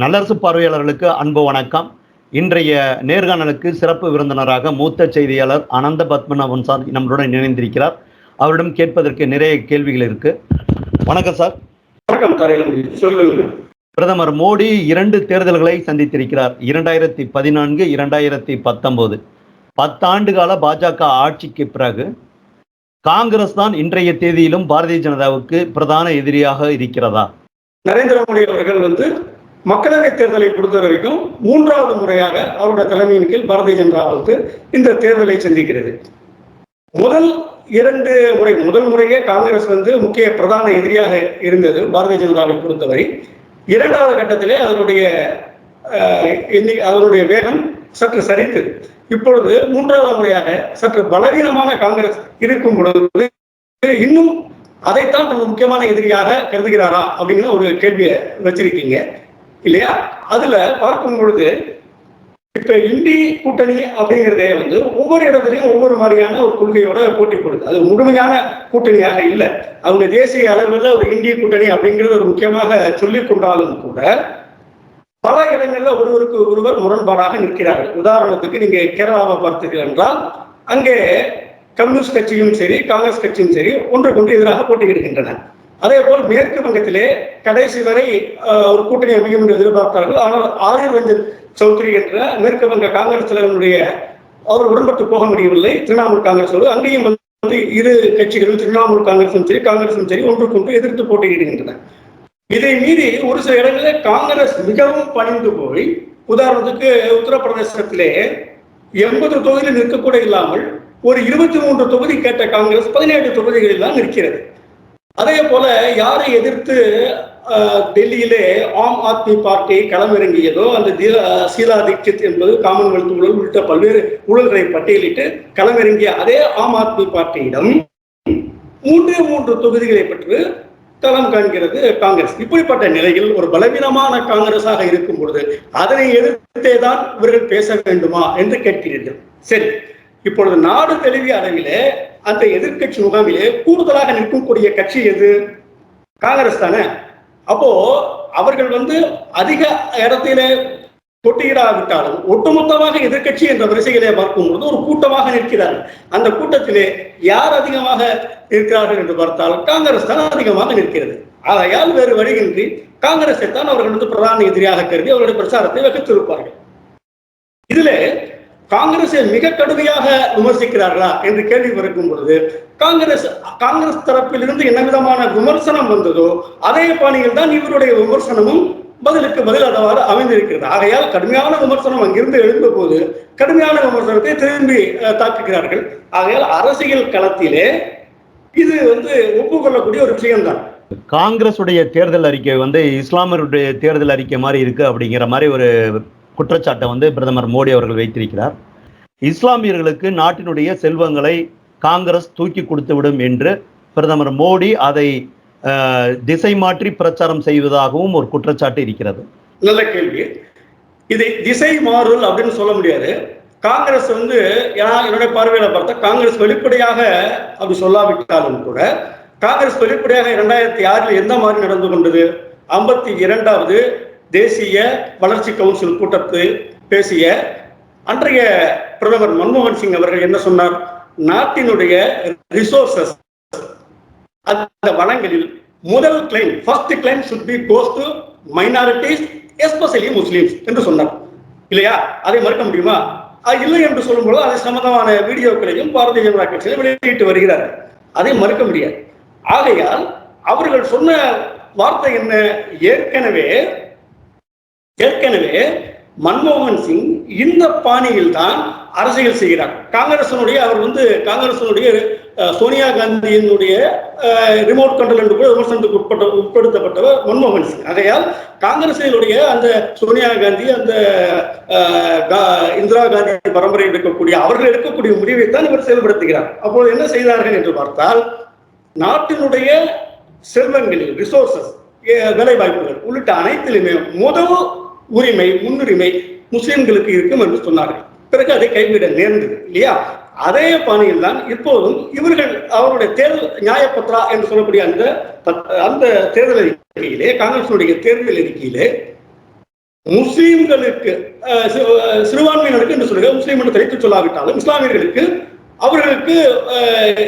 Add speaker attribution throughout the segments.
Speaker 1: நல்லரசு பார்வையாளர்களுக்கு அன்பு வணக்கம். இன்றைய நேர்காணலுக்கு சிறப்பு விருந்தினராக மூத்த செய்தியாளர் அனந்த பத்மநாபன் சார் நம்மளுடன் இணைந்திருக்கிறார். அவரிடம் கேட்பதற்கு நிறைய கேள்விகள் இருக்கு. வணக்கம் சார். பிரதமர் மோடி இரண்டு தேர்தல்களை சந்தித்திருக்கிறார். இரண்டாயிரத்தி பதினான்கு இரண்டாயிரத்தி பத்தொன்பது. பத்தாண்டு கால பாஜக ஆட்சிக்கு பிறகு காங்கிரஸ் தான் இன்றைய தேதியிலும் பாரதிய ஜனதாவுக்கு பிரதான எதிரியாக இருக்கிறதா?
Speaker 2: நரேந்திர மோடி அவர்கள் வந்து மக்களவை தேர்தலை பொறுத்த வரைக்கும் மூன்றாவது முறையாக அவருடைய தலைமையின் கீழ் பாரதிய ஜனதா வந்து இந்த தேர்தலை சந்திக்கிறது. முதல் இரண்டு முறை முதல் முறையே காங்கிரஸ் வந்து முக்கிய பிரதான எதிரியாக இருந்தது பாரதிய ஜனதாவை பொறுத்தவரை. இரண்டாவது கட்டத்திலே அதனுடைய அதனுடைய வேகம் சற்று சரித்து இப்பொழுது மூன்றாவது முறையாக சற்று பலவீனமான காங்கிரஸ் இருக்கும் பொழுது இன்னும் அதைத்தான் நம்ம முக்கியமான எதிரியாக கருதுகிறாரா அப்படிங்கிற ஒரு கேள்வியை வச்சிருக்கீங்க. இல்லையா? அதுல பார்க்கும் பொழுது இப்ப இந்தி கூட்டணி அப்படிங்கிறதே வந்து ஒவ்வொரு இடத்துலையும் ஒவ்வொரு மாதிரியான ஒரு கொள்கையோட போட்டி போடுது. அது முழுமையான கூட்டணியாக இல்லை. அவங்க தேசிய அளவில் ஒரு இந்திய கூட்டணி அப்படிங்கிறது ஒரு முக்கியமாக சொல்லிக் கொண்டாலும் கூட பல இடங்களில் ஒருவருக்கு ஒருவர் முரண்பாடாக நிற்கிறார்கள். உதாரணத்துக்கு நீங்க கேரளாவை பார்த்தீர்கள் என்றால் அங்கே கம்யூனிஸ்ட் கட்சியும் சரி காங்கிரஸ் கட்சியும் சரி ஒன்றுக்கொன்று எதிராக போட்டியிடுகின்றன அதே போல் மேற்கு வங்கத்திலே கடைசி வரை ஒரு கூட்டணி அமையும் என்று எதிர்பார்த்தார்கள். ஆனால் ஆதிர் ரஞ்சன் சௌத்ரி என்ற மேற்கு வங்க காங்கிரஸ் தலைவனுடைய அவர் உடன்பட்டு போக முடியவில்லை. திரிணாமுல் காங்கிரஸோடு அங்கேயும் வந்து இரு கட்சிகளும் திரிணாமுல் காங்கிரசும் சரி காங்கிரசும் சரி ஒன்றுக்கொன்று எதிர்த்து போட்டியிடுகின்றன. இதை மீறி ஒரு சில இடங்களில் காங்கிரஸ் மிகவும் பணிந்து போய் உதாரணத்துக்கு உத்தரப்பிரதேசத்திலே எண்பது தொகுதியில் நிற்கக்கூட இல்லாமல் ஒரு இருபத்தி மூன்று தொகுதி கேட்ட காங்கிரஸ் பதினேழு தொகுதிகளில் தான் நிற்கிறது. அதே போல யாரை எதிர்த்து டெல்லியிலே ஆம் ஆத்மி பார்ட்டி களமிறங்கியதோ அந்த சீலா தீட்சித் என்பது காமன்வெல்த் ஊழல் உள்ளிட்ட பல்வேறு ஊழல்களை பட்டியலிட்டு களமிறங்கிய அதே ஆம் ஆத்மி பார்ட்டியிடம் மூன்றே மூன்று தொகுதிகளை பெற்று தளம் காண்கிறது காங்கிரஸ். இப்படிப்பட்ட நிலையில் ஒரு பலவீனமான காங்கிரஸாக இருக்கும் பொழுது அதனை எதிர்த்தே தான் இவர்கள் பேச வேண்டுமா என்று கேட்கிறீர்கள். சரி. இப்பொழுது நாடு தழுவிய அளவிலே அந்த எதிர்க்கட்சி முகாமிலே கூடுதலாக நிற்கக்கூடிய கட்சி எது? காங்கிரஸ் தானே. அப்போ அவர்கள் வந்து அதிக இடத்திலே போட்டியிடாவிட்டாலும் ஒட்டுமொத்தமாக எதிர்க்கட்சி என்ற வரிசையிலே பார்க்கும்போது ஒரு கூட்டமாக நிற்கிறார்கள். அந்த கூட்டத்திலே யார் அதிகமாக இருக்கிறார்கள் என்று பார்த்தால் காங்கிரஸ் தான் அதிகமாக நிற்கிறது. ஆகையால் வேறு வழியின்றி காங்கிரஸை தான் அவர்கள் வந்து பிரதான எதிரியாக கருதி அவருடைய பிரச்சாரத்தை வகுத்திருப்பார்கள். இதிலே காங்கிரஸை மிக கடுமையாக விமர்சிக்கிறார்களா என்று கேள்வி பிறக்கும் பொழுது காங்கிரஸ் காங்கிரஸ் தரப்பிலிருந்து என்ன விதமான விமர்சனம் வந்ததோ அதே பாணியில் தான் இவருடைய விமர்சனமும் பதிலுக்கு பதில் அதவாறு அமைந்திருக்கிறது. ஆகையால் கடுமையான விமர்சனம் அங்கிருந்து எழுந்த போது கடுமையான விமர்சனத்தை திரும்பி தாக்குகிறார்கள். ஆகையால் அரசியல் களத்திலே இது வந்து ஒப்புக்கொள்ளக்கூடிய ஒரு விஷயம்தான்.
Speaker 1: காங்கிரஸுடைய தேர்தல் அறிக்கை வந்து இஸ்லாமருடைய தேர்தல் அறிக்கை மாதிரி இருக்கு அப்படிங்கிற மாதிரி ஒரு குற்றச்சாட்டை வந்து பிரதமர் மோடி அவர்கள் வைத்திருக்கிறார். இஸ்லாமியர்களுக்கு நாட்டினுடைய செல்வங்களை காங்கிரஸ் தூக்கி கொடுத்து விடும் என்று பிரதமர் மோடி அதை திசை மாற்றி பிரச்சாரம் செய்வதாகவும் ஒரு குற்றச்சாட்டு இருக்கிறது.
Speaker 2: நல்ல கேள்வி. இதை திசை மாறுதல் அப்படின்னு சொல்ல முடியாது. காங்கிரஸ் வந்து ஏன்னா என்னுடைய பார்வையில பார்த்தா காங்கிரஸ் வெளிப்படையாக அப்படி சொல்லாவிட்டாலும் கூட காங்கிரஸ் வெளிப்படையாக இரண்டாயிரத்தி ஆறில் எந்த மாதிரி நடந்து கொண்டது? ஐம்பத்தி இரண்டாவது தேசிய வளர்ச்சி கவுன்சில் கூட்டத்தில் பேசிய அன்றைய பிரதமர் மன்மோகன் சிங் அவர்கள் என்ன சொன்னார்? நாட்டினுடைய ரிசோர்சஸ் அந்த வளங்களில் முதல் claim first claim should be goes to minorities especially Muslims என்று சொன்னார். இல்லையா? அதை மறுக்க முடியுமா? அது இல்லை என்று சொல்லும்போது அது சம்பந்தமான வீடியோக்களையும் பாரதிய ஜனதா கட்சியில் வெளியிட்டு வருகிறார். அதை மறுக்க முடியாது. ஆகையால் அவர்கள் சொன்ன வார்த்தை என்ன? ஏற்கனவே ஏற்கனவே மன்மோகன் சிங் இந்த பாணியில் தான் அரசியல் செய்கிறார். காங்கிரசனுடைய அவர் வந்து காங்கிரசனுடைய சோனியா காந்தியினுடைய ரிமோட் கண்ட்ரோல் என்று கூட விமர்சனத்துக்கு உட்பட்ட உட்படுத்தப்பட்டவர் மன்மோகன் சிங். ஆகையால் காங்கிரசினுடைய அந்த சோனியா காந்தி அந்த கா- இந்திரா காந்தி பரம்பரையில் இருக்கக்கூடிய அவர்கள் எடுக்கக்கூடிய முடிவை தான் இவர் செயல்படுத்துகிறார். அப்போது என்ன செய்தார்கள் என்று பார்த்தால் நாட்டினுடைய செல்வங்களில் ரிசோர்சஸ் வேலை வாய்ப்புகள் உள்ளிட்ட அனைத்திலுமே முதல் உரிமை முன்னுரிமை முஸ்லிம்களுக்கு இருக்கும் என்று சொன்னார்கள். பிறகு அதை கைவிட நேர்ந்தது இல்லையா? அதே பாணியில் தான் இப்போதும் இவர்கள் அவருடைய தேர்தல் நியாயப்பத்ரா என்று சொல்லக்கூடிய அந்த பத்- அந்த தேர்தல் அறிக்கையிலே காங்கிரசுடைய தேர்தல் அறிக்கையிலே முஸ்லீம்களுக்கு சிறுபான்மையினருக்கு என்று சொல்லுங்க முஸ்லீம் என்று தெரிவித்து சொல்லாவிட்டாலும் இஸ்லாமியர்களுக்கு அவர்களுக்கு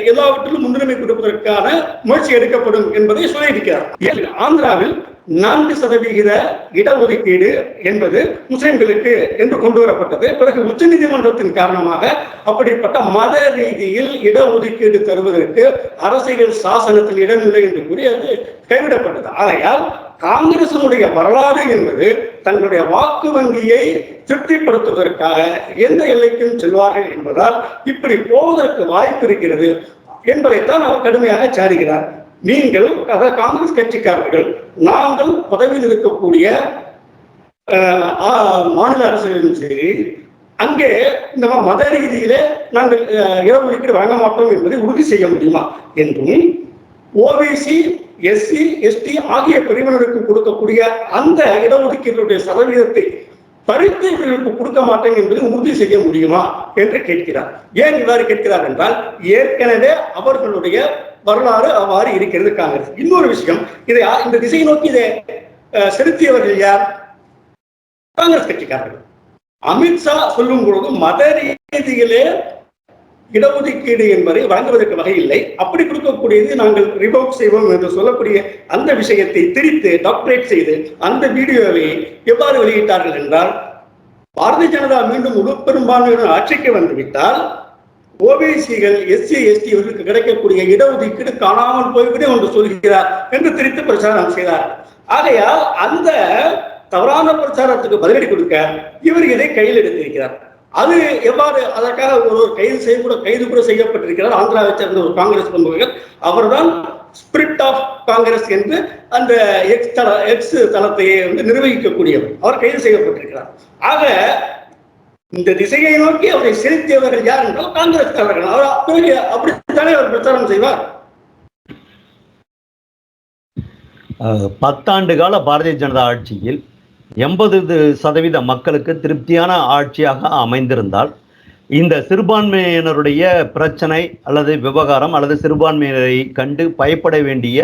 Speaker 2: எல்லாவற்றிலும் முன்னுரிமை கொடுப்பதற்கான முயற்சி எடுக்கப்படும் என்பதை சொல்லியிருக்கிறார். ஆந்திராவில் நான்கு சதவிகித இடஒதுக்கீடு என்பது முஸ்லிம்களுக்கு என்று கொண்டு வரப்பட்டது. பிறகு உச்சநீதிமன்றத்தின் காரணமாக அப்படிப்பட்ட மத ரீதியில் இடஒதுக்கீடு தருவதற்கு அரசியல் சாசனத்தில் இடமில்லை என்று கூறி அது கைவிடப்பட்டது. ஆகையால் காங்கிரசினுடைய வரலாறு என்பது தங்களுடைய வாக்கு வங்கியை திருப்திப்படுத்துவதற்காக எந்த எல்லைக்கும் செல்வார்கள் என்பதால் இப்படி போவதற்கு வாய்ப்பு இருக்கிறது என்பதைத்தான் அவர் கடுமையாக சாடுகிறார் நீங்கள் அதாவது காங்கிரஸ் கட்சிக்காரர்கள் நாங்கள் பதவியில் இருக்கக்கூடிய மாநில அரசுகளும் சரி அங்கே இந்த மத ரீதியிலே நாங்கள் இரவு இடஒதுக்கீடு வழங்க மாட்டோம் என்பதை உறுதி செய்ய முடியுமா? என்றும் ஓபிசி எஸ்சி எஸ்டி ஆகிய பிரிவினருக்கு கொடுக்கக்கூடிய அந்த இடஒதுக்கீடுடைய சதவீதத்தை பறித்து இவர்களுக்கு கொடுக்க மாட்டேன் என்பதை உறுதி செய்ய முடியுமா? என்று கேட்கிறார். ஏன் இவ்வாறு கேட்கிறார் என்றால் ஏற்கனவே அவர்களுடைய வரலாறு அவ்வாறு இருக்கிறது. காங்கிரஸ். இன்னொரு விஷயம் இதை இந்த திசையை நோக்கி இதை செலுத்தியவர்கள் யார்? காங்கிரஸ் கட்சிக்காரர்கள். அமித்ஷா சொல்லும் பொழுது மத ரீதியிலே இடஒதுக்கீடு என்பதை வழங்குவதற்கு வகை இல்லை. அப்படி கொடுக்கக்கூடியது நாங்கள் ரிவோக் செய்வோம் என்று சொல்லக்கூடிய அந்த விஷயத்தை திரித்து டாக்டரேட் செய்து அந்த வீடியோவை எவ்வாறு வெளியிட்டார்கள் என்றால் பாரதிய ஜனதா மீண்டும் முழு பெரும்பான்மையுடன் ஆட்சிக்கு வந்துவிட்டால் ஓபிசிகள் எஸ்சி எஸ்டி இவர்களுக்கு கிடைக்கக்கூடிய இடஒதுக்கீடு காணாமல் போய்விடும் என்று சொல்கிறார் என்று திரித்து பிரச்சாரம் செய்தார். ஆகையால் அந்த தவறான பிரச்சாரத்துக்கு பதிலடி கொடுக்க இவர் இதை கையில் எடுத்திருக்கிறார். அது எவ்வாறு அதற்காக ஒரு கைது செய்ய கூட கைது கூட செய்யப்பட்டிருக்கிறார். ஆந்திராவை சேர்ந்த ஒரு காங்கிரஸ் பிரமுகர்கள் அவர்தான் ஸ்பிரிட் ஆஃப் காங்கிரஸ் என்று அந்த எக்ஸ் தள எக்ஸ் தளத்தை வந்து நிர்வகிக்கக்கூடியவர். அவர் கைது செய்யப்பட்டிருக்கிறார். ஆக இந்த திசையை நோக்கி அவரை செலுத்தியவர்கள் யார் என்றால் காங்கிரஸ்காரர்கள். அவர் அப்படி அப்படித்தானே அவர் பிரச்சாரம் செய்வார்?
Speaker 1: பத்தாண்டு கால பாரதிய ஜனதா ஆட்சியில் எண்பது சதவீத மக்களுக்கு திருப்தியான ஆட்சியாக அமைந்திருந்தால் இந்த சிறுபான்மையினருடைய பிரச்சனை அல்லது விவகாரம் அல்லது சிறுபான்மையினரை கண்டு பயப்பட வேண்டிய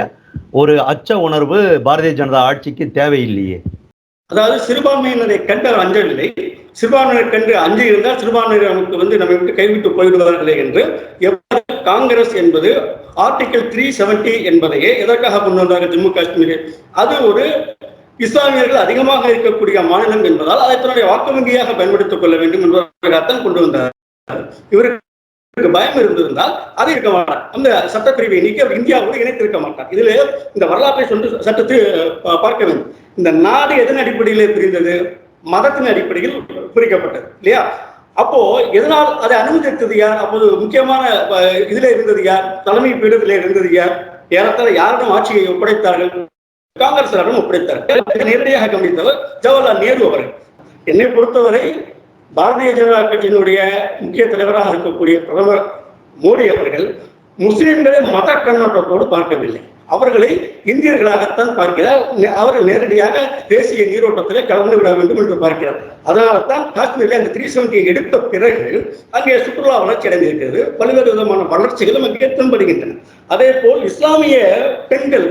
Speaker 1: ஒரு அச்ச உணர்வு பாரதிய ஜனதா ஆட்சிக்கு தேவையில்லையே.
Speaker 2: அதாவது சிறுபான்மையினரை கண்டு அவர் அஞ்சவில்லை. சிறுபான்மையினர் கண்டு அஞ்சு இருந்தால் சிறுபான்மையினர் நமக்கு வந்து நம்ம விட்டு கைவிட்டு போய்விடுவார்களே என்று எவ்வாறு காங்கிரஸ் என்பது ஆர்டிகல் த்ரீ செவன்டி என்பதையே எதற்காக கொண்டு வந்தாங்க ஜம்மு காஷ்மீரில்? அது ஒரு இஸ்லாமியர்கள் அதிகமாக இருக்கக்கூடிய மாநிலம் என்பதால் அதை தன்னுடைய வாக்கு வங்கியாக பயன்படுத்திக் கொள்ள வேண்டும் என்பதற்காகத்தான் கொண்டு வந்தார் இவருக்கு பயம் இருந்திருந்தால் அது இருக்க மாட்டார். அந்த சட்டப்பிரிவை நீக்கி அவர் இந்தியாவோடு இணைத்திருக்க மாட்டார். இதுல இந்த வரலாற்றை சொல்லி சட்டத்தை பார்க்க வேண்டும். இந்த நாடு எதன் அடிப்படையிலே பிரிந்தது? மதத்தின் அடிப்படையில் பிரிக்கப்பட்டது இல்லையா? அப்போ எதனால் அதை அனுமதித்தது யார்? அப்போது முக்கியமான இதுல இருந்தது யார்? தலைமை பீடத்தில் இருந்தது யார்? ஏறத்தாழ யாரிடம் ஆட்சியை ஒப்படைத்தார்கள்? காங்கிரசாரிடம் ஒப்படைத்தார்கள். நேரடியாக கவனித்தவர் ஜவஹர்லால் நேரு அவர்கள். என்னை பொறுத்தவரை பாரதிய ஜனதா கட்சியினுடைய முக்கிய தலைவராக இருக்கக்கூடிய பிரதமர் மோடி அவர்கள் முஸ்லிம்களை மத கண்ணோட்டத்தோடு பார்க்கவில்லை. அவர்களை இந்தியர்களாகத்தான் பார்க்கிறார். அவர்கள் நேரடியாக தேசிய நீரோட்டத்திலே கலந்து விட வேண்டும் என்று பார்க்கிறார். அதனால தான் காஷ்மீரில் அந்த த்ரீ செவன்டியை எடுத்த பிறகு அங்கே சுற்றுலா வளர்ச்சி அடைந்திருக்கிறது. பல்வேறு விதமான வளர்ச்சிகளும் அங்கே தென்படுகின்றன. அதே போல் இஸ்லாமிய பெண்கள்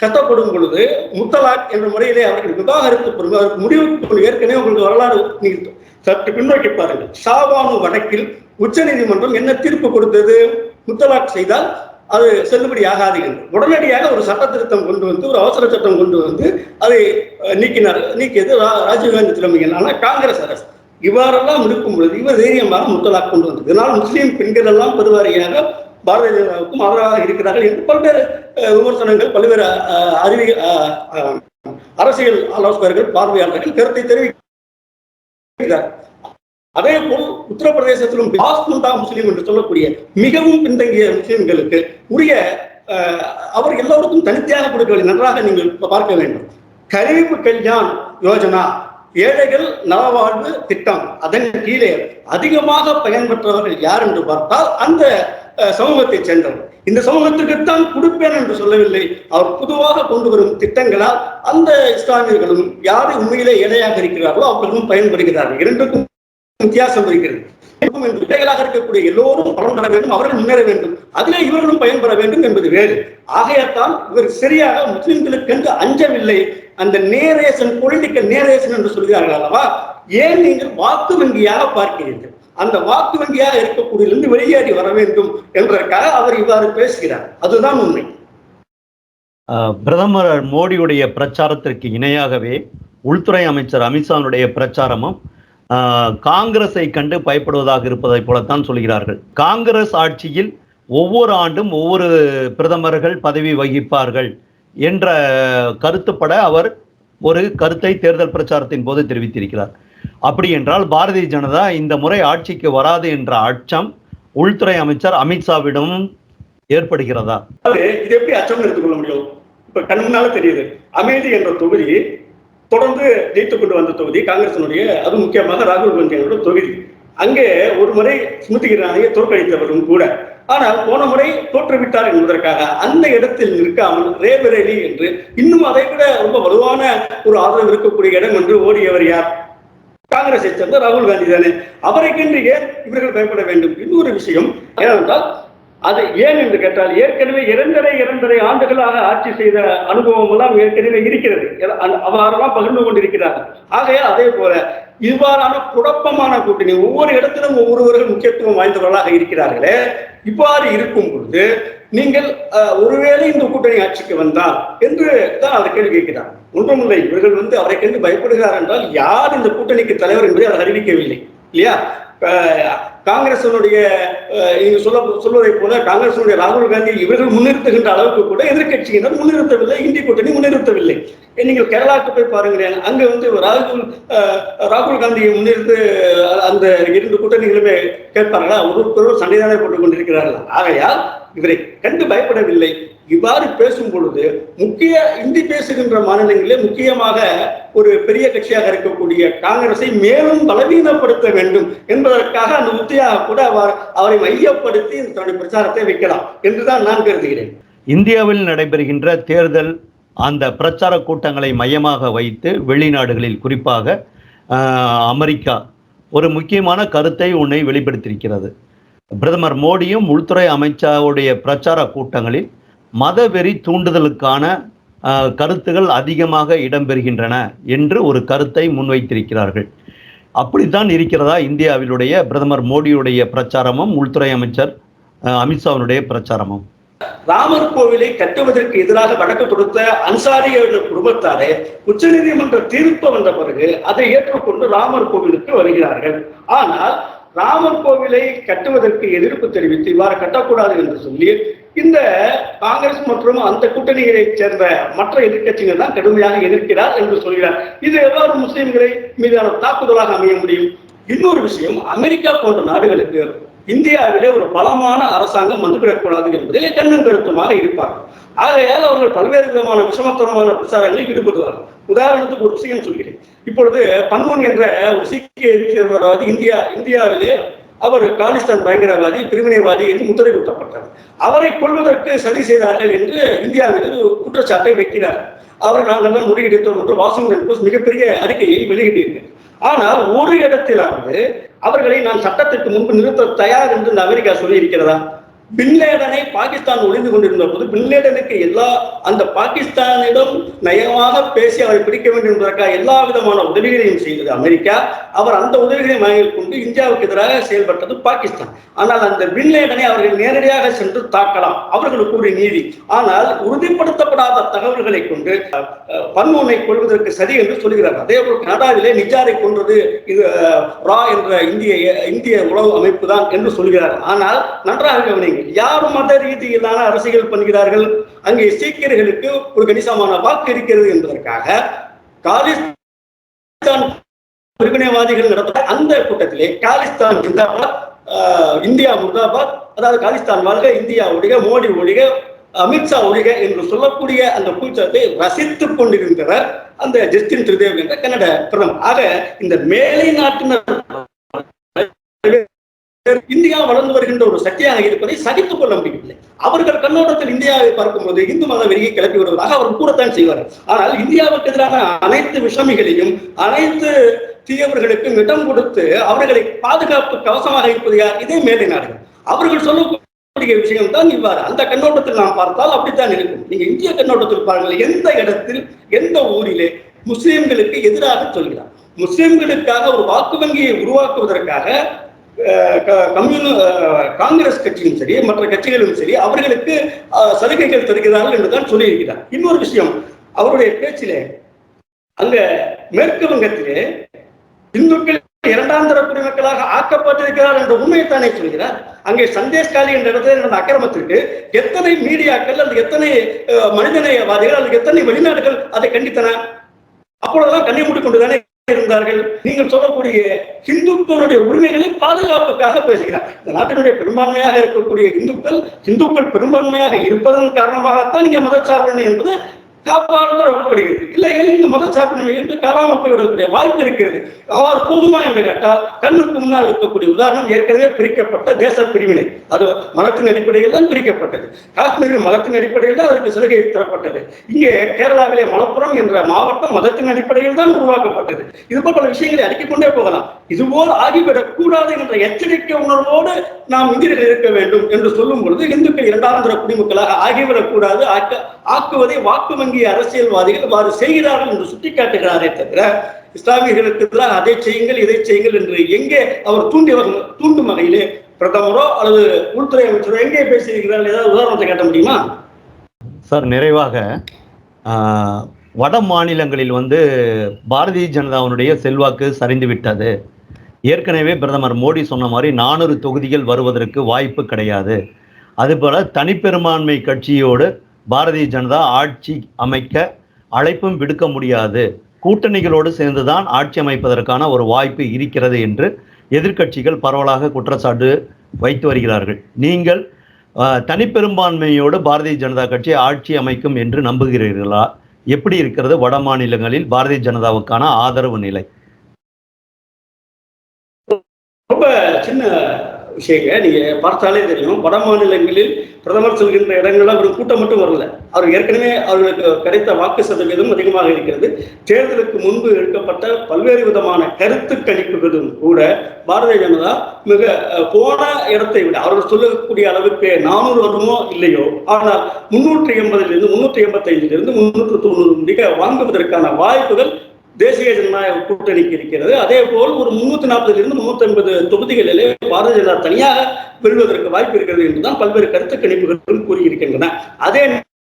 Speaker 2: கத்தப்படும் பொழுது முத்தலாக் என்ற முறையிலே அவர்கள் விவாகரத்து பொருள் அதற்கு முடிவு ஏற்கனவே உங்களுக்கு வரலாறு நீங்கள் சற்று பின்னோக்கி பாருங்கள். சாவானு வழக்கில் உச்சநீதிமன்றம் என்ன தீர்ப்பு கொடுத்தது? முத்தலாக் செய்தால் அது செல்லுபடி ஆகாது என்று. உடனடியாக ஒரு சட்ட திருத்தம் கொண்டு வந்து ஒரு அவசர சட்டம் கொண்டு வந்து அதை நீக்கினார். நீக்கியது ரா- ராஜீவ்காந்தி தலைமையில் ஆனால் காங்கிரஸ் அரசு இவ்வாறெல்லாம் இருக்கும் பொழுது இவர் தைரியமாக முத்தலாக் கொண்டு வந்தது. இதனால் முஸ்லீம் பெண்கள் எல்லாம் பொதுவாரியாக பாரதிய ஜனதாவுக்கும் ஆதரவாக இருக்கிறார்கள் என்று பல்வேறு விமர்சனங்கள் பல்வேறு அறிவி அரசியல் ஆலோசகர்கள் பார்வையாளர்கள் கருத்தை தெரிவிக்கிறார் அதே போல் உத்தரப்பிரதேசத்திலும் பாஸ்முண்டா முஸ்லீம் என்று சொல்லக்கூடிய மிகவும் பின்தங்கிய முஸ்லிம்களுக்கு உரிய அவர் எல்லோருக்கும் தனித்தியாக கொடுக்கவில்லை. நன்றாக நீங்கள் பார்க்க வேண்டும். கரீப் கல்யாண் யோஜனா ஏழைகள் நலவாழ்வு திட்டம் அதன் கீழே அதிகமாக பயன்பெற்றவர்கள் யார் என்று பார்த்தால் அந்த சமூகத்தை சென்றவர் சேர்ந்தவர். இந்த சமூகத்திற்குத்தான் கொடுப்பேன் என்று சொல்லவில்லை. அவர் பொதுவாக கொண்டு வரும் திட்டங்களால் அந்த இஸ்லாமியர்களும் யார் உண்மையிலே ஏழையாக இருக்கிறார்களோ அவர்களும் பயன்படுகிறார்கள். இரண்டுக்கும் வித்தியாசம் இருக்கிறது பிள்ளைகளாக இருக்கக்கூடிய எல்லோரும் பலன் பெற வேண்டும் அவர்கள் முன்னேற வேண்டும். அதிலே இவர்களும் பயன்பெற வேண்டும் என்பது வேறு. ஆகையத்தான் இவர் சரியாக முஸ்லிம்களுக்கென்று அஞ்சவில்லை. அந்த நேரேசன் பொலிட்டிக்கல் நேரேசன் என்று சொல்கிறார்கள் அல்லவா? ஏன் நீங்கள் வாக்கு வங்கியாக பார்க்கிறீர்கள்? அந்த வாக்கு வங்கியாக இருக்கக்கூடியிலிருந்து வெளியேறி வர வேண்டும் என்பதற்காக அவர் இவ்வாறு பேசுகிறார். அதுதான் உண்மை.
Speaker 1: பிரதமர் மோடியுடைய பிரச்சாரத்திற்கு இணையாகவே உள்துறை அமைச்சர் அமித்ஷாவுடைய பிரச்சாரமும் காங்கிரஸை கண்டு பயப்படுவதாக இருப்பதை போலத்தான் சொல்கிறார்கள். காங்கிரஸ் ஆட்சியில் ஒவ்வொரு ஆண்டும் ஒவ்வொரு பிரதமர்கள் பதவி வகிப்பார்கள் என்ற கருத்துப்பட அவர் ஒரு கருத்தை தேர்தல் பிரச்சாரத்தின் போது தெரிவித்திருக்கிறார். அப்படி என்றால் பாரதிய ஜனதா இந்த முறை ஆட்சிக்கு வராது என்ற அச்சம் உள்துறை அமைச்சர் அமித்ஷாவிடம் ஏற்படுகிறதா?
Speaker 2: இது எப்படி அச்சம் எடுத்துக்கொள்ள முடியும்? இப்ப கண் முன்னால தெரியுது. அமைதி என்ற தொகுதி தொடர்ந்து ஜெயித்துக் கொண்டு வந்த தொகுதி காங்கிரசினுடைய அது முக்கியமாக ராகுல் காந்தியோட தொகுதி. அங்கே ஒரு முறை ஸ்மிருதி இரானியை தோற்கடித்தவரும் கூட. ஆனால் போன முறை தோற்றுவிட்டார் என்பதற்காக அந்த இடத்தில் நிற்காமல் ரேபரேலி என்று இன்னும் அதை விட ரொம்ப வலுவான ஒரு ஆதரவு இருக்கக்கூடிய இடம் என்று ஓடியவர் யார்? காங்கிரஸை சேர்ந்த ராகுல் காந்தி தானே. அவரை கண்டு ஏன் இவர்கள் பயப்பட வேண்டும்? இன்னொரு விஷயம் ஏனென்றால் அது ஏன் என்று கேட்டால் ஏற்கனவே இரண்டரை இரண்டரை ஆண்டுகளாக ஆட்சி செய்த அனுபவம் எல்லாம் ஏற்கனவே இருக்கிறது. எல- அவ்வாறெல்லாம் பகிர்ந்து கொண்டிருக்கிறார்கள். ஆகையால் அதே போல இவ்வாறான குழப்பமான கூட்டணி ஒவ்வொரு இடத்திலும் ஒவ்வொருவர்கள் முக்கியத்துவம் வாய்ந்தவர்களாக இருக்கிறார்களே. இவ்வாறு இருக்கும் பொழுது நீங்கள் ஒருவேளை இந்த கூட்டணி ஆட்சிக்கு வந்தால் என்று தான் அதை கேள்வி கேட்கிறார். ஒன்றுமில்லை இவர்கள் வந்து அவரை கண்டு பயப்படுகிறார் என்றால் யார் இந்த கூட்டணிக்கு தலைவர் என்பதை அவர் அறிவிக்கவில்லை. இல்லையா? காங்கிரசனுடைய நீங்க சொல்ல சொல்வதை போல காங்கிரசனுடைய ராகுல் காந்தி இவர்கள் முன்னிறுத்துகின்ற அளவுக்கு கூட எதிர்கட்சியினர் முன்னிறுத்தவில்லை இந்தி கூட்டணி முன்னிறுத்தவில்லை. நீங்கள் கேரளாவுக்கு போய் பாருங்களேன் அங்க வந்து ராகுல் ராகுல் காந்தியை முன்னிறுத்து அந்த இரண்டு கூட்டணிகளுமே கேட்பார்களா? ஒருவருக்கொருவர் சண்டைதானே போட்டுக் கொண்டிருக்கிறார்கள். ஆகையால் இவரை கண்டு பயப்படவில்லை. இவ்வாறு பேசும் பொழுது முக்கிய இந்தி பேசுகின்ற மாநிலங்களிலே முக்கியமாக ஒரு பெரிய கட்சியாக இருக்கக்கூடிய காங்கிரஸை மேலும் பலவீனப்படுத்த வேண்டும் என்பதற்காக அந்த உத்தியாக கூட அவர் அவரை மையப்படுத்தி தன்னுடைய பிரச்சாரத்தை வைக்கலாம் என்றுதான் நான் கருதுகிறேன்.
Speaker 1: இந்தியாவில் நடைபெறுகின்ற தேர்தல் அந்த பிரச்சார கூட்டங்களை மையமாக வைத்து வெளிநாடுகளில் குறிப்பாக அமெரிக்கா ஒரு முக்கியமான கருத்தை உன்னை வெளிப்படுத்தியிருக்கிறது. பிரதமர் மோடியும் உள்துறை அமைச்சருடைய பிரச்சார கூட்டங்களில் மதவெறி தூண்டுதலுக்கான ஆஹ், கருத்துகள் அதிகமாக இடம்பெறுகின்றன என்று ஒரு கருத்தை முன்வைத்திருக்கிறார்கள். அப்படித்தான் இருக்கிறதா இந்தியாவிலுடைய பிரதமர் மோடியுடைய பிரச்சாரமும் உள்துறை அமைச்சர் அமித்ஷாவினுடைய பிரச்சாரமும்?
Speaker 2: ராமர் கோவிலை கட்டுவதற்கு எதிராக வழக்கு தொடுத்த அன்சாரி என்ற உச்ச உச்சநீதிமன்ற தீர்ப்பு வந்த பிறகு அதை ஏற்றுக்கொண்டு ராமர் கோவிலுக்கு வருகிறார்கள். ஆனால் ராமர் கோவிலை கட்டுவதற்கு எதிர்ப்பு தெரிவித்து இவ்வாறு கட்டக்கூடாது என்று சொல்லி இந்த காங்கிரஸ் மற்றும் அந்த கூட்டணிகளைச் சேர்ந்த மற்ற எதிர்க்கட்சிகள் தான் கடுமையாக எதிர்க்கிறார் என்று சொல்கிறார். இது எவ்வாறு முஸ்லிம்களை மீதான தாக்குதலாக அமைய முடியும்? இன்னொரு விஷயம் அமெரிக்கா போன்ற நாடுகளுக்கு இந்தியாவிலே ஒரு பலமான அரசாங்கம் வந்துவிடக்கூடாது என்பதிலே கண்ணும் கருத்துமாக இருப்பார் ஆகையால் அவர்கள் பல்வேறு விதமான விஷமத்தனமான பிரச்சாரங்களில் ஈடுபடுவார்கள். உதாரணத்துக்கு ஒரு விஷயம் சொல்கிறேன். இப்பொழுது பன்மன் என்ற ஒரு சீக்கிய எதிர்க்கிறவராவது இந்தியா இந்தியாவிலே அவர் காலிஸ்தான் பயங்கரவாதி பிரிவினைவாதி என்று முத்திரை குத்தப்பட்டார் அவரை கொள்வதற்கு சதி செய்தார்கள் என்று இந்தியாவில் குற்றச்சாட்டை வைக்கிறார். அவர் நாங்கள் தான் முறியடித்தோம் என்று வாஷிங்டன் போஸ்ட் மிகப்பெரிய அறிக்கையை வெளியிட்டிருந்தேன் ஆனால் ஒரு இடத்திலாவது அவர்களை நான் சட்டத்திற்கு முன்பு நிறுத்த தயார் என்று இந்த அமெரிக்கா சொல்லி இருக்கிறதா பின்லேடனை பாகிஸ்தான் ஒளிந்து கொண்டிருந்த போது பின்லேடனுக்கு எல்லா அந்த பாகிஸ்தானிடம் நயமாக பேசி அவரை பிடிக்க வேண்டும் என்பதற்காக எல்லா விதமான உதவிகளையும் செய்தது அமெரிக்கா. அவர் அந்த உதவிகளை வாங்கிக் கொண்டு இந்தியாவுக்கு எதிராக செயல்பட்டது பாகிஸ்தான். ஆனால் அந்த பின்லேடனை அவர்கள் நேரடியாக சென்று தாக்கலாம். அவர்களுக்கு ஒரு நீதி. ஆனால் உறுதிப்படுத்தப்படாத தகவல்களை கொண்டு பன்முனை கொள்வதற்கு சரி என்று சொல்கிறார். அதே போல் கனடாவிலே நிஜாரை கொன்றது இது ரா என்ற இந்திய இந்திய உளவு அமைப்பு தான் என்று சொல்கிறார். ஆனால் நன்றாக கவனிங்க யார் மத ரீதியிலான அரசியல் பண்ணுகிறார்கள்? அங்கே சீக்கியர்களுக்கு ஒரு கணிசமான வாக்கு இருக்கிறது என்பதற்காக காலிஸ்தான் பிரிவினைவாதிகள் நடத்த அந்த கூட்டத்திலே காலிஸ்தான் ஜிந்தாபாத் இந்தியா முர்தாபாத் அதாவது காலிஸ்தான் வாழ்க இந்தியா ஒழிக மோடி ஒழிக அமித்ஷா ஒழிக என்று சொல்லக்கூடிய அந்த கூச்சத்தை ரசித்துக் கொண்டிருந்தவர் அந்த ஜஸ்டின் திருதேவ் என்ற கன்னட பிரதமர். ஆக இந்த மேலை நாட்டினர் இந்தியா வளர்ந்து வருகின்ற ஒரு சக்தியாக இருப்பதை சகித்துக் கொள்ள முடியவில்லை. அவர்கள் கண்ணோட்டத்தில் இந்தியாவை பார்க்கும்போது இந்து மத வெறியை கிளப்பி விடுவதாக அவர் கூறத்தான் செய்வார். ஆனால் இந்தியாவுக்கு எதிரான அனைத்து விஷமிகளையும் அனைத்து தீயவர்களுக்கும் இடம் கொடுத்து அவர்களை பாதுகாப்பு கவசமாக இருப்பது யார்? இதே மேலை நாடுகள். அவர்கள் சொல்லக்கூடிய விஷயம் தான் இவ்வாறு. அந்த கண்ணோட்டத்தில் நாம் பார்த்தால் அப்படித்தான் இருக்கும். நீங்க இந்திய கண்ணோட்டத்தில் பாருங்கள் எந்த இடத்தில் எந்த ஊரிலே முஸ்லிம்களுக்கு எதிராக சொல்கிறார். முஸ்லிம்களுக்காக ஒரு வாக்கு வங்கியை உருவாக்குவதற்காக கம்யூனி காங்கிரஸ் கட்சியும் சரி மற்ற கட்சிகளும் சரி அவர்களுக்கு சலுகைகள் தருகிறார்கள் என்றுதான் சொல்லியிருக்கிறார். இன்னொரு விஷயம் அவருடைய பேச்சிலே அங்க மேற்கு வங்கத்திலே இந்துக்கள் இரண்டாம் தர குடிமக்களாக ஆக்கப்பட்டிருக்கிறார் என்ற உண்மையைத்தானே சொல்கிறார். அங்கே சந்தேஷ்காலி என்ற இடத்துல நடந்த அக்கிரமத்திற்கு எத்தனை மீடியாக்கள் அல்லது எத்தனை மனிதநேயவாதிகள் அல்லது எத்தனை வெளிநாடுகள் அதை கண்டித்தன? அப்பொழுதெல்லாம் கண்ணை மூடிக்கொண்டுதானே இருந்தார்கள். நீங்கள் சொல்லக்கூடிய இந்துக்களுடைய உரிமைகளை பாதுகாப்புக்காக பேசுகிறார். இந்த நாட்டினுடைய பெரும்பான்மையாக இருக்கக்கூடிய இந்துக்கள் இந்துக்கள் பெரும்பான்மையாக இருப்பதன் காரணமாகத்தான் இங்கே மதச்சார்பின்மை என்பது காப்பாற்றப்படுகிறது இல்லையா இந்த மத மதச்சார்பின்மை என்று காணாமல் போய்விடக்கூடிய வாய்ப்பு இருக்கிறது. அவர் போதுமா என்று கேட்டால் கண்ணுக்கு முன்னால் இருக்கக்கூடிய உதாரணம் ஏற்கனவே பிரிக்கப்பட்ட தேச பிரிவினை. அது மதத்தின் அடிப்படையில் தான் பிரிக்கப்பட்டது. காஷ்மீரில் மதத்தின் அடிப்படையில் தான் அதற்கு சலுகை தரப்பட்டது. இங்கே கேரளாவிலே மலப்புரம் என்ற மாவட்டம் மதத்தின் அடிப்படையில் தான் உருவாக்கப்பட்டது. இது போல பல விஷயங்களை அடுக்கிக் கொண்டே போகலாம். இதுபோல் ஆகிவிடக் கூடாது என்ற எச்சரிக்கை உணர்வோடு நாம் இந்தியர்கள் இருக்க வேண்டும் என்று சொல்லும் பொழுது இந்துக்கள் இரண்டாம் தர குடிமக்களாக ஆகிவிடக் கூடாது ஆக்க ஆக்குவதை வாக்கு வங்கி அரசியல்வாதிகள் அவ்வாறு செய்கிறார்கள் என்று சுட்டிக்காட்டுகிறாரே தவிர இஸ்லாமியர்களுக்கு எதிராக அதை செய்யுங்கள் இதை செய்யுங்கள் என்று எங்கே அவர் தூண்டியவர் தூண்டும் வகையிலே பிரதமரோ அல்லது உள்துறை அமைச்சரோ எங்கே பேசியிருக்கிறார்கள்? ஏதாவது உதாரணத்தை காட்ட முடியுமா?
Speaker 1: சார் நிறைவாக வட மாநிலங்களில் வந்து பாரதிய ஜனதாவினுடைய செல்வாக்கு சரிந்து விட்டது. ஏற்கனவே பிரதமர் மோடி சொன்ன மாதிரி நானூறு தொகுதிகள் வருவதற்கு வாய்ப்பு கிடையாது. அதுபோல் தனிப்பெரும்பான்மை கட்சியோடு பாரதிய ஜனதா ஆட்சி அமைக்க அழைப்பும் விடுக்க முடியாது. கூட்டணிகளோடு சேர்ந்துதான் ஆட்சி அமைப்பதற்கான ஒரு வாய்ப்பு இருக்கிறது என்று எதிர்க்கட்சிகள் பரவலாக குற்றச்சாட்டு வைத்து வருகிறார்கள். நீங்கள் தனிப்பெரும்பான்மையோடு பாரதிய ஜனதா கட்சி ஆட்சி அமைக்கும் என்று நம்புகிறீர்களா? எப்படி இருக்கிறது வட மாநிலங்களில் பாரதிய ஜனதாவுக்கான ஆதரவு நிலை?
Speaker 2: ரொம்ப சின்ன விஷயங்க. நீங்க பார்த்தாலே தெரியும். வட மாநிலங்களில் பிரதமர் செல்கின்ற இடங்கள்ல அவர் கூட்டம் மட்டும் வரல. அவர் ஏற்கனவே அவர்களுக்கு கிடைத்த வாக்கு சதவீதம் அதிகமாக இருக்கிறது. தேர்தலுக்கு முன்பு எடுக்கப்பட்ட பல்வேறு விதமான கருத்து கணிப்புகளும் கூட பாரதிய ஜனதா மிக போன இடத்தை விட அவர்கள் சொல்லக்கூடிய அளவுக்கு நானூறு வருமோ இல்லையோ ஆனால் முன்னூற்றி எண்பதிலிருந்து முன்னூற்றி எண்பத்தைந்திலிருந்து முன்னூற்று தொண்ணூறு முடிக்க வாங்குவதற்கான வாய்ப்புகள் தேசிய ஜனநாயக கூட்டணிக்கு இருக்கிறது. அதே போல் ஒரு முன்னூத்தி நாற்பதுல இருந்து முன்னூத்தி ஐம்பது தொகுதிகளிலே பாரதிய ஜனதா தனியாக பெறுவதற்கு வாய்ப்பு இருக்கிறது என்றுதான் பல்வேறு கருத்து கணிப்புகளும் கூறியிருக்கின்றன. அதே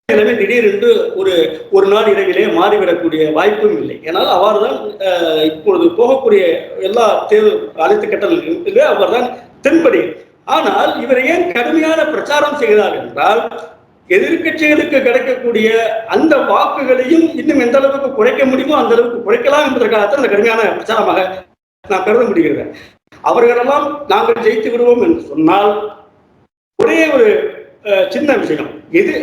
Speaker 2: நிலைமை திடீரென்று ஒரு ஒரு நாள் இரவிலே மாறிவிடக்கூடிய வாய்ப்பும் இல்லை. ஏனால் அவர்தான் அஹ், இப்பொழுது போகக்கூடிய எல்லா தேர்வு அனைத்து கட்டங்களிலும் அவர்தான் தென்படி. ஆனால் இவர் ஏன் கடுமையான பிரச்சாரம் செய்கிறார் என்றால் எதிர்க்கட்சிகளுக்கு கிடைக்கக்கூடிய அந்த வாக்குகளையும் இன்னும் எந்த அளவுக்கு குறைக்க முடியுமோ அந்த அளவுக்கு குறைக்கலாம் என்பதற்காகத்தான் அந்த கடுமையான பிரச்சாரமாக நான் கருத முடிகிறது. அவர்களெல்லாம் நாங்கள் ஜெயித்து விடுவோம் என்று சொன்னால் ஒரே ஒரு சின்ன விஷயம். எது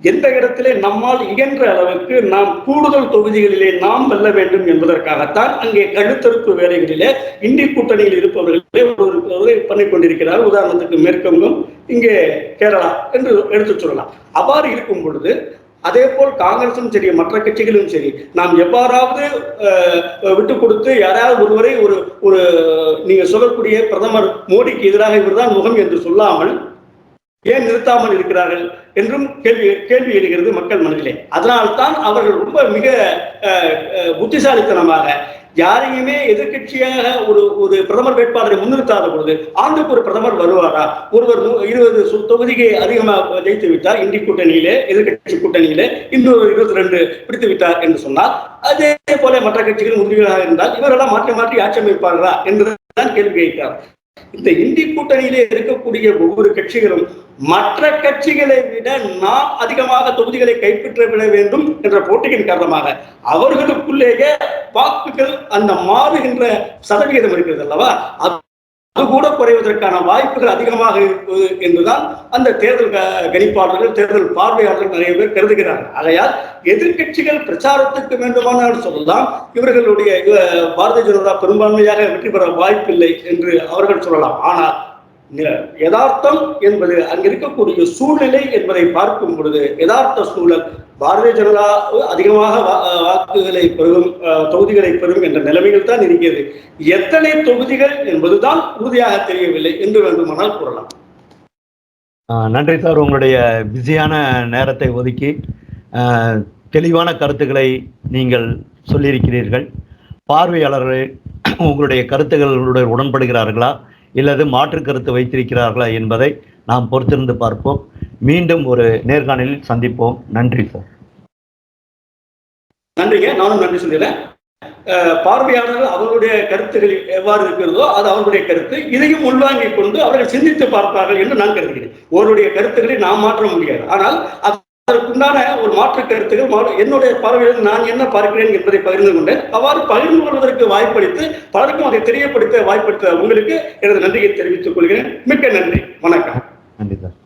Speaker 2: எந்த இடத்திலே நம்மால் இயன்ற அளவுக்கு நாம் கூடுதல் தொகுதிகளிலே நாம் வெல்ல வேண்டும் என்பதற்காகத்தான் அங்கே கழுத்தறுப்பு வேலைகளிலே இந்தி கூட்டணியில் இருப்பவர்களே ஒரு பண்ணி கொண்டிருக்கிறார். உதாரணத்துக்கு மேற்கங்கம் இங்கே கேரளா என்று எடுத்துச் சொல்லலாம். அவ்வாறு இருக்கும் பொழுது அதே போல் காங்கிரசும் சரி மற்ற கட்சிகளும் சரி நாம் எவ்வாறாவது விட்டு கொடுத்து யாராவது ஒருவரை ஒரு ஒரு நீங்க சொல்லக்கூடிய பிரதமர் மோடிக்கு எதிராக இவர்தான் முகம் என்று சொல்லாமல் ஏன் நிறுத்தாமல் இருக்கிறார்கள் என்றும் கேள்வி கேள்வி எழுகிறது மக்கள் மனதிலே. அதனால்தான் அவர்கள் ரொம்ப மிக அஹ், புத்திசாலித்தனமாக யாரையுமே எதிர்கட்சியாக ஒரு ஒரு பிரதமர் வேட்பாளரை முன்னிறுத்தாத பொழுது ஆண்டுக்கு ஒரு பிரதமர் வருவாரா? ஒருவர் இருபது தொகுதிக்கு அதிகமாக ஜெயித்து விட்டார் இந்தி கூட்டணியிலே எதிர்கட்சி கூட்டணியிலே இன்னொரு இருபத்தி ரெண்டு பிடித்து விட்டார் என்று சொன்னால் அதே போல மற்ற கட்சிகள் உதவிகளாக இருந்தால் இவரெல்லாம் மாற்றி மாற்றி ஆட்சி அமைப்பார்களா? என்றுதான் கேள்வி கேட்கிறார். இந்த இந்தி கூட்டணியிலே இருக்கக்கூடிய ஒவ்வொரு கட்சிகளும் மற்ற கட்சிகளை விட நாம் அதிகமாக தொகுதிகளை கைப்பற்ற விட வேண்டும் என்ற போட்டியின் காரணமாக அவர்களுக்குள்ளேயே வாக்குகள் அந்த மாறுகின்ற சதவிகிதம் இருக்கிறது அல்லவா? அது கூட குறைவதற்கான வாய்ப்புகள் அதிகமாக இருப்பது என்றுதான் அந்த தேர்தல் கணிப்பாளர்கள் தேர்தல் பார்வையாளர்கள் நிறைய பேர் கருதுகிறார்கள். ஆகையால் எதிர்க்கட்சிகள் பிரச்சாரத்துக்கு வேண்டுமானால் சொல்லலாம் இவர்களுடைய பாரதிய ஜனதா பெரும்பான்மையாக வெற்றி பெற வாய்ப்பில்லை என்று அவர்கள் சொல்லலாம். ஆனால் யதார்த்தம் என்பது அங்க இருக்கக்கூடிய சூழ்நிலை என்பதை பார்க்கும் பொழுது யதார்த்த சூழல் பாரதிய ஜனதா அதிகமாக வா- வாக்குகளை பெறும் தொகுதிகளை பெறும் என்ற நிலைமைகள் தான் இருக்கிறது. எத்தனை தொகுதிகள் என்பதுதான் உறுதியாக தெரியவில்லை என்று வேண்டுமானால் கூறலாம்.
Speaker 1: நன்றி சார். உங்களுடைய பிஸியான நேரத்தை ஒதுக்கி தெளிவான கருத்துக்களை நீங்கள் சொல்லியிருக்கிறீர்கள். பார்வையாளர்கள் உங்களுடைய கருத்துக்களுடன் உடன்படுகிறார்களா? இல்லது மாற்று கருத்து வைத்திருக்கிறார்களா என்பதை நாம் பொறுத்திருந்து பார்ப்போம். மீண்டும் ஒரு நேர்காணலில் சந்திப்போம். நன்றி சார்.
Speaker 2: நன்றிங்க. நானும் நன்றி சொல்லிடுறேன். பார்வையாளர்கள் அவர்களுடைய கருத்துக்கள் எவ்வாறு இருக்கிறதோ அது அவர்களுடைய கருத்து. இதையும் உள்வாங்கிக் கொண்டு அவர்கள் சிந்தித்து பார்ப்பார்கள் என்று நான் கருதுகிறேன். ஒருவருடைய கருத்துக்களை நாம் மாற்ற முடியாது. ஆனால் அதற்குண்டான ஒரு மாற்று கருத்துக்கள் என்னுடைய பார்வையில் நான் என்ன பார்க்கிறேன் என்பதை பகிர்ந்து கொண்டேன் அவ்வாறு பகிர்ந்து கொள்வதற்கு வாய்ப்பளித்து பலருக்கும் அதை தெரியப்படுத்த வாய்ப்படுத்த உங்களுக்கு எனது நன்றியை தெரிவித்துக் கொள்கிறேன். மிக்க நன்றி. வணக்கம்.
Speaker 1: நன்றி சார்.